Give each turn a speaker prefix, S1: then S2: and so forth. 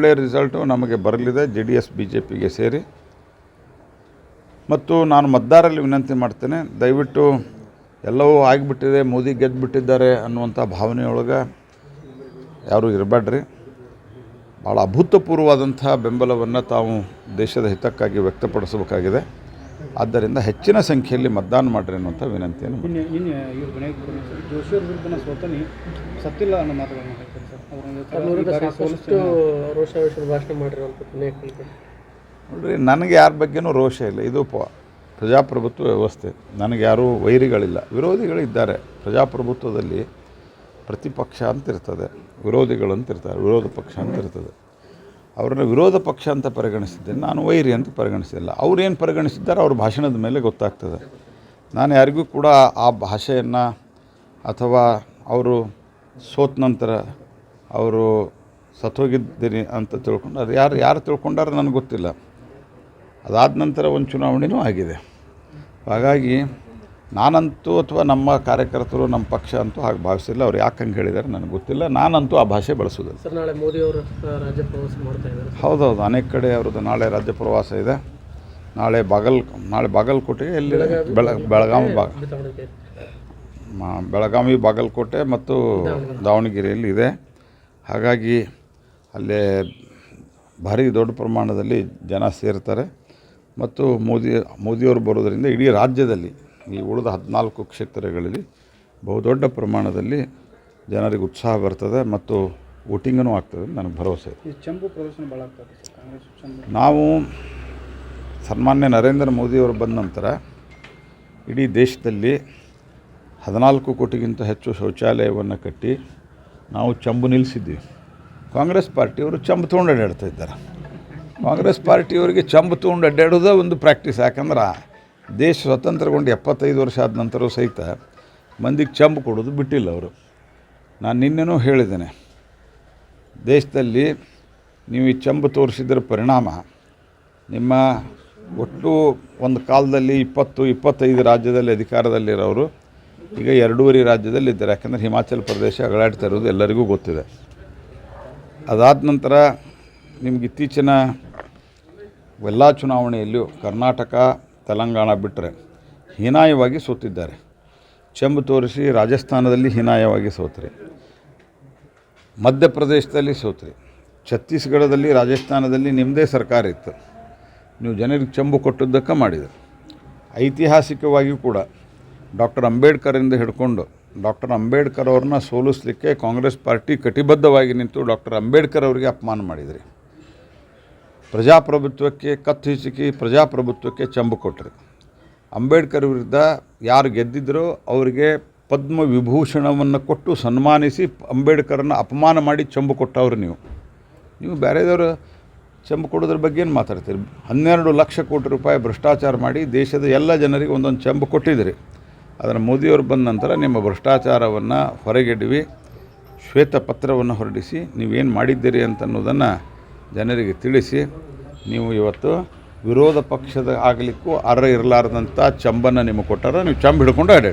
S1: ಒಳ್ಳೆಯ ರಿಸಲ್ಟು ನಮಗೆ ಬರಲಿದೆ, J D S, B J ಪಿಗೆ ಸೇರಿ. ಮತ್ತು ನಾನು ಮತದಾರರಲ್ಲಿ ವಿನಂತಿ ಮಾಡ್ತೇನೆ, ದಯವಿಟ್ಟು ಎಲ್ಲವೂ ಆಗಿಬಿಟ್ಟಿದೆ, ಮೋದಿ ಗೆದ್ದುಬಿಟ್ಟಿದ್ದಾರೆ ಅನ್ನುವಂಥ ಭಾವನೆಯೊಳಗೆ ಯಾರೂ ಇರಬೇಡ್ರಿ. ಭಾಳ ಅಭೂತಪೂರ್ವವಾದಂಥ ಬೆಂಬಲವನ್ನು ತಾವು ದೇಶದ ಹಿತಕ್ಕಾಗಿ ವ್ಯಕ್ತಪಡಿಸಬೇಕಾಗಿದೆ. ಆದ್ದರಿಂದ ಹೆಚ್ಚಿನ ಸಂಖ್ಯೆಯಲ್ಲಿ ಮತದಾನ ಮಾಡಿರಿ ಅನ್ನುವಂಥ ವಿನಂತಿಯನ್ನು ನೋಡ್ರಿ ನನಗೆ ಯಾರ ಬಗ್ಗೆನೂ ರೋಷ ಇಲ್ಲ. ಇದು ಪ ಪ್ರಜಾಪ್ರಭುತ್ವ ವ್ಯವಸ್ಥೆ. ನನಗೆ ಯಾರೂ ವೈರಿಗಳಿಲ್ಲ. ವಿರೋಧಿಗಳಿದ್ದಾರೆ ಪ್ರಜಾಪ್ರಭುತ್ವದಲ್ಲಿ ಪ್ರತಿಪಕ್ಷ ಅಂತ ಇರ್ತದೆ ವಿರೋಧಿಗಳು ಅಂತ ಇರ್ತಾರೆ ವಿರೋಧ ಪಕ್ಷ ಅಂತ ಇರ್ತದೆ ಅವ್ರನ್ನ ವಿರೋಧ ಪಕ್ಷ ಅಂತ ಪರಿಗಣಿಸಿದ್ದೇನೆ ನಾನು ವೈರಿ ಅಂತ ಪರಿಗಣಿಸಿಲ್ಲ. ಏನು ಪರಿಗಣಿಸಿದ್ದಾರೆ ಅವ್ರ ಭಾಷಣದ ಮೇಲೆ ಗೊತ್ತಾಗ್ತದೆ. ನಾನು ಯಾರಿಗೂ ಕೂಡ ಆ ಭಾಷೆಯನ್ನು ಅಥವಾ ಅವರು ಸೋತ ನಂತರ ಅವರು ಸತ್ತೋಗಿದ್ದೀರಿ ಅಂತ ತಿಳ್ಕೊಂಡು, ಅದು ಯಾರು ಯಾರು ತಿಳ್ಕೊಂಡಾರ ನನಗೆ ಗೊತ್ತಿಲ್ಲ. ಅದಾದ ನಂತರ ಒಂದು ಚುನಾವಣೆಯೂ ಆಗಿದೆ. ಹಾಗಾಗಿ ನಾನಂತೂ ಅಥವಾ ನಮ್ಮ ಕಾರ್ಯಕರ್ತರು ನಮ್ಮ ಪಕ್ಷ ಅಂತೂ ಹಾಗೆ ಭಾವಿಸಿಲ್ಲ ಅವ್ರು ಯಾಕೆ ಹಂಗೆ ಹೇಳಿದ್ದಾರೆ ನನಗೆ ಗೊತ್ತಿಲ್ಲ. ನಾನಂತೂ ಆ ಭಾಷೆ ಬಳಸೋದು
S2: ಸರ್ ನಾಳೆ ಮೋದಿ ಅವರು ರಾಜ್ಯ ಪ್ರವಾಸ ಮಾಡ್ತಾ ಇದ್ದಾರೆ.
S1: ಹೌದೌದು. ಅನೇಕ ಕಡೆ ಅವ್ರದ್ದು ನಾಳೆ ರಾಜ್ಯ ಪ್ರವಾಸ ಇದೆ. ನಾಳೆ ಬಾಗಲ್ ನಾಳೆ ಬಾಗಲಕೋಟೆ ಎಲ್ಲಿ? ಬೆಳ ಬೆಳಗಾವಿ ಬಾಗ ಬೆಳಗಾವಿ ಬಾಗಲಕೋಟೆ ಮತ್ತು ದಾವಣಗೆರೆಯಲ್ಲಿ ಇದೆ. ಹಾಗಾಗಿ ಅಲ್ಲೇ ಭಾರಿ ದೊಡ್ಡ ಪ್ರಮಾಣದಲ್ಲಿ ಜನ ಸೇರ್ತಾರೆ. ಮತ್ತು ಮೋದಿ ಮೋದಿಯವರು ಬರೋದರಿಂದ ಇಡೀ ರಾಜ್ಯದಲ್ಲಿ ಈ ಉಳಿದ ಹದಿನಾಲ್ಕು ಕ್ಷೇತ್ರಗಳಲ್ಲಿ ಬಹುದೊಡ್ಡ ಪ್ರಮಾಣದಲ್ಲಿ ಜನರಿಗೆ ಉತ್ಸಾಹ ಬರ್ತದೆ ಮತ್ತು ವೋಟಿಂಗನೂ ಆಗ್ತದೆ ನನಗೆ ಭರವಸೆ. ಇದೆ
S3: ಚಂಬು ಪ್ರದರ್ಶನ ಭಾಳ ಆಗ್ತದೆ ಕಾಂಗ್ರೆಸ್ ಚಂಬು.
S1: ನಾವು ಸನ್ಮಾನ್ಯ ನರೇಂದ್ರ ಮೋದಿಯವರು ಬಂದ ನಂತರ ಇಡೀ ದೇಶದಲ್ಲಿ ಹದಿನಾಲ್ಕು ಕೋಟಿಗಿಂತ ಹೆಚ್ಚು ಶೌಚಾಲಯವನ್ನು ಕಟ್ಟಿ ನಾವು ಚಂಬು ನಿಲ್ಲಿಸಿದ್ವಿ ಕಾಂಗ್ರೆಸ್ ಪಾರ್ಟಿಯವರು ಚಂಬು ತೊಗೊಂಡು ಅಡ್ಡಾಡ್ತಾ ಇದ್ದಾರೆ. ಕಾಂಗ್ರೆಸ್ ಪಾರ್ಟಿಯವರಿಗೆ ಚಂಬು ತೊಗೊಂಡು ಅಡ್ಡಾಡೋದೇ ಒಂದು ಪ್ರಾಕ್ಟೀಸ್ ಯಾಕಂದ್ರೆ ದೇಶ ಸ್ವತಂತ್ರಗೊಂಡು ಎಪ್ಪತ್ತೈದು ವರ್ಷ ಆದ ನಂತರ ಸಹಿತ ಮಂದಿಗೆ ಚಂಬು ಕೊಡೋದು ಬಿಟ್ಟಿಲ್ಲ ಅವರು. ನಾನು ನಿನ್ನೆನೂ ಹೇಳಿದ್ದೇನೆ, ದೇಶದಲ್ಲಿ ನೀವು ಈ ಚಂಬು ತೋರಿಸಿದ್ರ ಪರಿಣಾಮ. ನಿಮ್ಮ ಒಟ್ಟು ಒಂದು ಕಾಲದಲ್ಲಿ ಇಪ್ಪತ್ತು, ಇಪ್ಪತ್ತೈದು ರಾಜ್ಯದಲ್ಲಿ ಅಧಿಕಾರದಲ್ಲಿರೋರು ಈಗ ಎರಡೂವರೆ ರಾಜ್ಯದಲ್ಲಿ ಇದ್ದಾರೆ ಯಾಕಂದರೆ ಹಿಮಾಚಲ ಪ್ರದೇಶ ಅಗಳಾಡ್ತಾ ಇರೋದು ಎಲ್ಲರಿಗೂ ಗೊತ್ತಿದೆ. ಅದಾದ ನಂತರ ನಿಮ್ಗೆ ಇತ್ತೀಚಿನ ಎಲ್ಲ ಚುನಾವಣೆಯಲ್ಲೂ ಕರ್ನಾಟಕ ತೆಲಂಗಾಣ ಬಿಟ್ಟರೆ ಹೀನಾಯವಾಗಿ ಸೋತಿದ್ದಾರೆ. ಚೆಂಬು ತೋರಿಸಿ ರಾಜಸ್ಥಾನದಲ್ಲಿ ಹೀನಾಯವಾಗಿ ಸೋತ್ರಿ. ಮಧ್ಯಪ್ರದೇಶದಲ್ಲಿ ಸೋತ್ರಿ. ಛತ್ತೀಸ್ಗಢದಲ್ಲಿ, ರಾಜಸ್ಥಾನದಲ್ಲಿ ನಿಮ್ಮದೇ ಸರ್ಕಾರ ಇತ್ತು. ನೀವು ಜನರಿಗೆ ಚೆಂಬು ಕೊಟ್ಟದ್ದಕ್ಕೆ ಮಾಡಿದರು. ಐತಿಹಾಸಿಕವಾಗಿಯೂ ಕೂಡ ಡಾಕ್ಟರ್ ಅಂಬೇಡ್ಕರಿಂದ ಹಿಡ್ಕೊಂಡು ಡಾಕ್ಟರ್ ಅಂಬೇಡ್ಕರ್ ಅವ್ರನ್ನ ಸೋಲಿಸಲಿಕ್ಕೆ ಕಾಂಗ್ರೆಸ್ ಪಾರ್ಟಿ ಕಟಿಬದ್ಧವಾಗಿ ನಿಂತು ಡಾಕ್ಟರ್ ಅಂಬೇಡ್ಕರ್ ಅವರಿಗೆ ಅಪಮಾನ ಮಾಡಿದ್ರಿ. ಪ್ರಜಾಪ್ರಭುತ್ವಕ್ಕೆ ಕತ್ತು ಹಿಸುಕಿ ಪ್ರಜಾಪ್ರಭುತ್ವಕ್ಕೆ ಚಂಬು ಕೊಟ್ಟರು. ಅಂಬೇಡ್ಕರ್ ವಿರುದ್ಧ ಯಾರು ಗೆದ್ದಿದ್ರೋ ಅವರಿಗೆ ಪದ್ಮ ವಿಭೂಷಣವನ್ನು ಕೊಟ್ಟು ಸನ್ಮಾನಿಸಿ ಅಂಬೇಡ್ಕರನ್ನು ಅಪಮಾನ ಮಾಡಿ ಚಂಬು ಕೊಟ್ಟವ್ರು ನೀವು. ನೀವು ಬೇರೆದವರು ಚಂಬು ಕೊಡೋದ್ರ ಬಗ್ಗೆ ಏನು ಮಾತಾಡ್ತೀರಿ? ಹನ್ನೆರಡು ಲಕ್ಷ ಕೋಟಿ ರೂಪಾಯಿ ಭ್ರಷ್ಟಾಚಾರ ಮಾಡಿ ದೇಶದ ಎಲ್ಲ ಜನರಿಗೆ ಒಂದೊಂದು ಚಂಬು ಕೊಟ್ಟಿದ್ದೀರಿ. ಅದನ್ನು ಮೋದಿಯವರು ಬಂದ ನಂತರ ನಿಮ್ಮ ಭ್ರಷ್ಟಾಚಾರವನ್ನು ಹೊರಗೆಡವಿ, ಶ್ವೇತಪತ್ರವನ್ನು ಹೊರಡಿಸಿ ನೀವೇನು ಮಾಡಿದ್ದೀರಿ ಅಂತ ಅನ್ನೋದನ್ನು ಜನರಿಗೆ ತಿಳಿಸಿ, ನೀವು ಇವತ್ತು ವಿರೋಧ ಪಕ್ಷದ ಆಗಲಿಕ್ಕೂ ಅರ್ಹ ಇರಲಾರ್ದಂಥ ಚಂಬನ್ನು ನಿಮಗೆ ಕೊಟ್ಟಾರ, ನೀವು ಚಂಬ ಹಿಡ್ಕೊಂಡು ಅಡ್ಯಾಡಿ